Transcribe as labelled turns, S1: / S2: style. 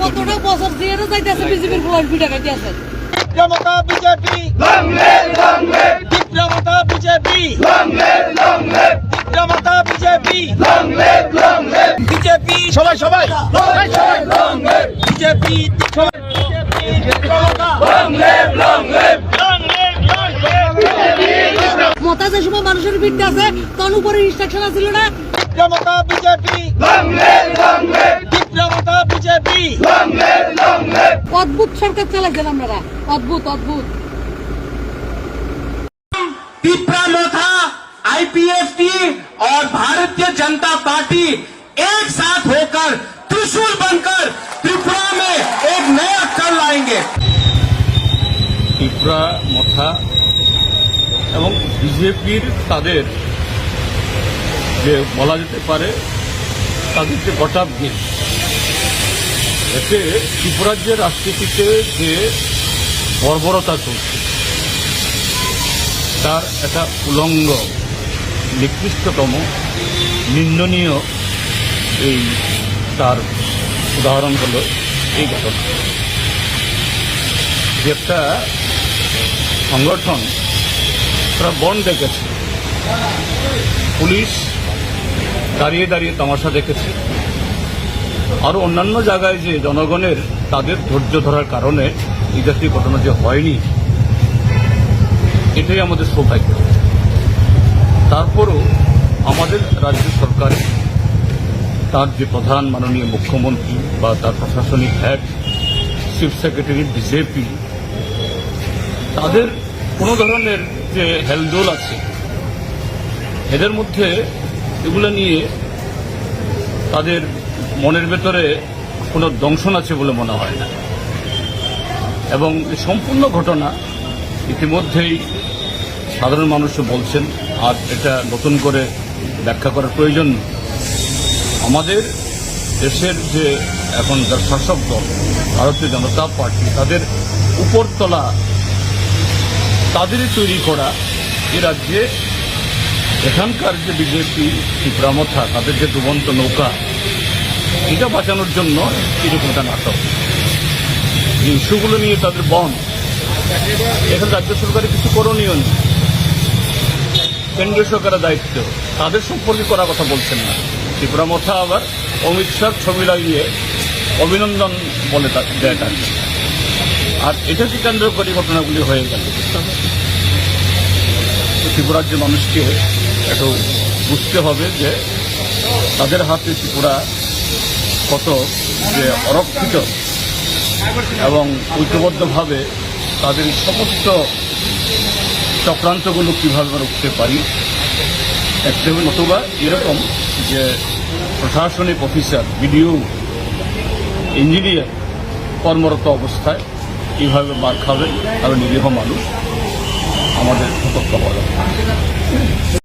S1: কতটা বছর দিয়ে যাইতেছে বিজেপির গোয়াল পিঠা খাইতে আছেন
S2: বিক্রমতা বিজেপি। বিক্রমতা বিজেপি। বিক্রমতা বিজেপি বিজেপি। সবাই সবাই। বিজেপি
S1: মতা যে সময় মানুষের ভিড়তে আছে তখন উপরে ইনস্ট্রাকশন আছিল না?
S2: বিক্রমতা বিজেপি। বিক্রমতা
S1: অদ্ভুত সরকার চালাইছেন আপনারা অদ্ভুত অদ্ভুত
S2: पिपरा मोथा आईपीएफटी और भारतीय जनता पार्टी एक साथ होकर त्रिशूल बनकर त्रिपुरा में एक नया कल लाएंगे
S3: ত্রিপুরা মথা এবং বিজেপির তাদের যে বলা যেতে পারে তাদের যে গটাপ গেম এতে ত্রিপুরার যে রাজনীতিতে যে বর্বরতা চলছে, তার একটা উলঙ্গ, নিকৃষ্টতম, নিন্দনীয় এই তার উদাহরণ হলো এই ঘটনা। যে একটা সংগঠন, তারা বন ডেকেছে পুলিশ দাঁড়িয়ে দাঁড়িয়ে তামাশা দেখেছে। আরও অন্যান্য জায়গায় যে জনগণের তাদের ধৈর্য ধরার কারণে এই জাতীয় ঘটনা যে হয়নি, এটাই আমাদের সৌভাগ্য। তারপরও আমাদের রাজ্য সরকার, তার যে প্রধান মাননীয় মুখ্যমন্ত্রী বা তার প্রশাসনিক হেড চিফ সেক্রেটারি বিজেপি তাদের কোনো ধরনের যে হেলদোল আছে, এদের মধ্যে এগুলো নিয়ে তাদের মনের ভেতরে কোনো দংশন আছে বলে মনে হয় না। এবং সম্পূর্ণ ঘটনা ইতিমধ্যেই সাধারণ মানুষও বলছেন আর এটা নতুন করে ব্যাখ্যা করার প্রয়োজন আমাদের দেশের যে এখন যার শাসক দল, ভারতীয় জনতা পার্টি, তাদের উপরতলা তাদেরই তৈরি করা এ রাজ্যে এখানকার যে বিজেপি ত্রিপুরামথা তাদের যে দুবন্ত নৌকা এটা বাঁচানোর জন্য এরকম একটা নাটক এই ইস্যুগুলো নিয়ে তাদের বন। এখন রাজ্য সরকারের কিছু করণীয় নেই। কেন্দ্রীয় সরকারের দায়িত্ব। তাদের সম্পর্কে করার কথা বলছেন না। ত্রিপুরা মথা আবার অমিত শাহ ছবি লাগিয়ে অভিনন্দন বলে দেয় তাকে আর এটাকে কেন্দ্র করে ঘটনাগুলি হয়ে গেল? ত্রিপুরার যে মানুষকে একটু বুঝতে হবে যে তাদের হাতে ত্রিপুরা কত যে অরক্ষিত এবং ঐক্যবদ্ধভাবে তাদের সমস্ত চক্রান্তগুলো কীভাবে উঠতে পারি একটা নতুবা এরকম যে প্রশাসনিক অফিসার, বিডিও, ইঞ্জিনিয়ার কর্মরত অবস্থায় কীভাবে মার খাবে আর নিরীহ মানুষ আমাদের সতর্ক হওয়া।